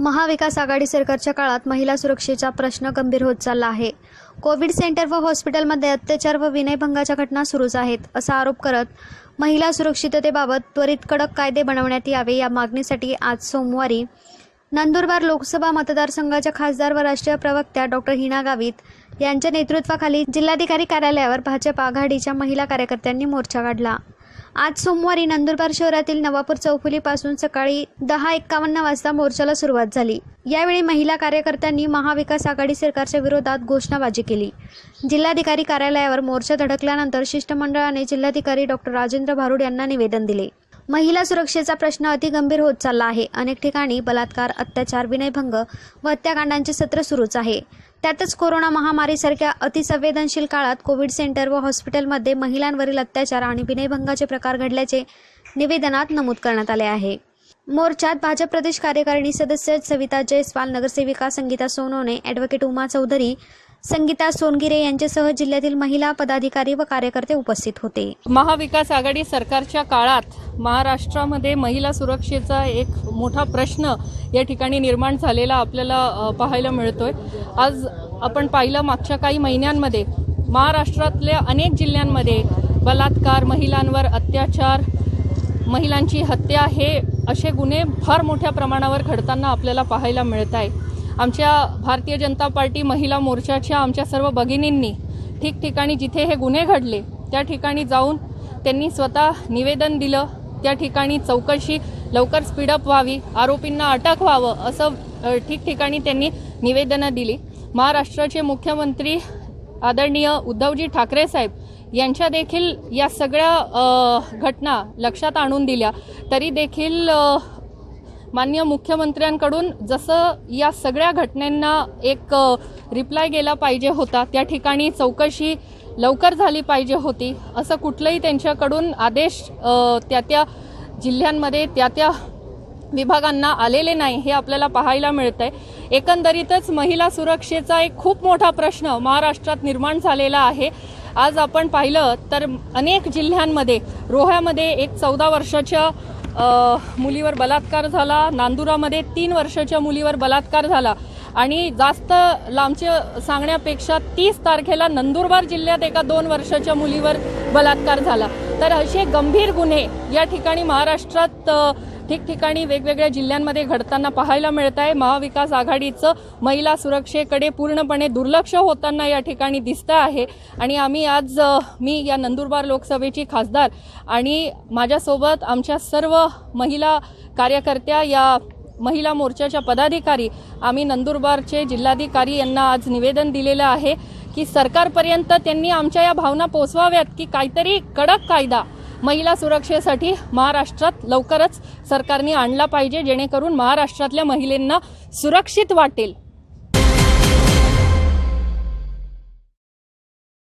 महाविकास आघाडी सरकारच्या काळात महिला सुरक्षेचा प्रश्न गंभीर होत चालला आहे. कोविड सेंटर व हॉस्पिटलमध्ये अत्याचार व विनयभंगाच्या घटना सुरूच आहेत असा आरोप करत महिला सुरक्षिततेबाबत त्वरित कडक कायदे बनवण्यात यावे या मागणीसाठी आज सोमवारी नंदुरबार लोकसभा मतदारसंघाच्या खासदार व राष्ट्रीय प्रवक्त्या डॉक्टर हिना गावित यांच्या नेतृत्वाखाली जिल्हाधिकारी कार्यालयावर भाजप आघाडीच्या महिला कार्यकर्त्यांनी मोर्चा काढला. आज सोमवारी नंदुरबार शहरातील नवापूर चौफुलीपासून सकाळी दहा एक्कावन्न वाजता मोर्चाला सुरुवात झाली. यावेळी महिला कार्यकर्त्यांनी महाविकास आघाडी सरकारच्या विरोधात घोषणाबाजी केली. जिल्हाधिकारी कार्यालयावर मोर्चा धडकल्यानंतर शिष्टमंडळाने जिल्हाधिकारी डॉक्टर राजेंद्र भारुड यांना निवेदन दिले. महिला सुरक्षेचा प्रश्न अतिगंभीर होत चालला आहे. अनेक ठिकाणी बलात्कार अत्याचार विनयभंग व हत्याकांडांचे सत्र सुरूच आहे. त्यातच कोरोना महामारीसारख्या अतिसंवेदनशील काळात कोविड सेंटर व हॉस्पिटलमध्ये महिलांवरील अत्याचार आणि विनयभंगाचे प्रकार घडल्याचे निवेदनात नमूद करण्यात आले आहे. मोर्चात भाजप प्रदेश कार्यकारिणी सदस्य सविता जयस्वाल नगरसेविका संगीता सोनवणे ॲडव्होकेट उमा चौधरी संगीता सोनगिरे यांच्यासह जिल्ह्यातील महिला पदाधिकारी व कार्यकर्ते उपस्थित होते. महाविकास आघाडी सरकारच्या काळात महाराष्ट्रामध्ये महिला सुरक्षेचा एक मोठा प्रश्न या ठिकाणी निर्माण झालेला आपल्याला पाहायला मिळतोय. आज आपण पाहिलं मागच्या काही महिन्यांमध्ये महाराष्ट्रातल्या अनेक जिल्ह्यांमध्ये बलात्कार महिलांवर अत्याचार महिलांची हत्या हे असे गुन्हे फार मोठ्या प्रमाणावर घडताना आपल्याला पाहायला मिळत आहे आमच्या भारतीय जनता पार्टी महिला मोर्चाच्या आमच्या सर्व भगिनींनी ठिकठिकाणी जिथे हे गुन्हे घडले त्या ठिकाणी जाऊन त्यांनी स्वतः निवेदन दिलं त्या ठिकाणी चौकशी लवकर स्पीडअप व्हावी आरोपींना अटक व्हावं असं ठिकठिकाणी त्यांनी निवेदनं दिली. महाराष्ट्राचे मुख्यमंत्री आदरणीय उद्धवजी ठाकरे साहेब यांच्या देखील या सगळ्या घटना लक्षात आणून दिल्या. तरी देखील माननीय मान्य मुख्यमंत्र्यांकडून जसं या सगळ्या घटनांना एक रिप्लाय गेला पाहिजे होता त्या ठिकाणी चौकशी लवकर झाली पाहिजे होती असं कुठलंही त्यांच्याकडून आदेश त्या त्या जिल्ह्यांमध्ये त्या त्या विभागांना आलेले नाही हे आपल्याला पाहायला मिळतंय. एकंदरीतच महिला सुरक्षेचा एक खूप मोठा प्रश्न महाराष्ट्रात निर्माण झालेला आहे. आज आपण पाहिलं तर अनेक जिल्ह्यांमध्ये रोह्यामध्ये एक चौदा वर्षाच्या मुलीवर बलात्कार झाला. नांदुरामध्ये तीन वर्षाच्या मुलीवर बलात्कार झाला. आणि जास्त लांबचे सांगण्यापेक्षा तीस तारखेला नंदुरबार जिल्ह्यात एका दोन वर्षाच्या मुलीवर बलात्कार झाला. तर असे गंभीर गुन्हे या ठिकाणी महाराष्ट्रात ठिकठिकाणी वेगवेगळ्या जिल्ह्यांमध्ये घडताना पाहायला मिळत आहे महाविकास आघाडीचं महिला सुरक्षेकडे पूर्णपणे दुर्लक्ष होताना या ठिकाणी दिसतं आहे. आणि आम्ही आज मी या नंदुरबार लोकसभेची खासदार आणि माझ्यासोबत आमच्या सर्व महिला कार्यकर्त्या या महिला मोर्चाच्या पदाधिकारी आम्ही नंदुरबारचे जिल्हाधिकारी यांना आज निवेदन दिलेलं आहे की सरकारपर्यंत त्यांनी आमच्या या भावना पोचवाव्यात की काहीतरी कडक कायदा महिला सुरक्षेसाठी महाराष्ट्रात लवकरच सरकारने आणला पाहिजे जेणेकरून महाराष्ट्रातल्या महिलांना सुरक्षित वाटेल.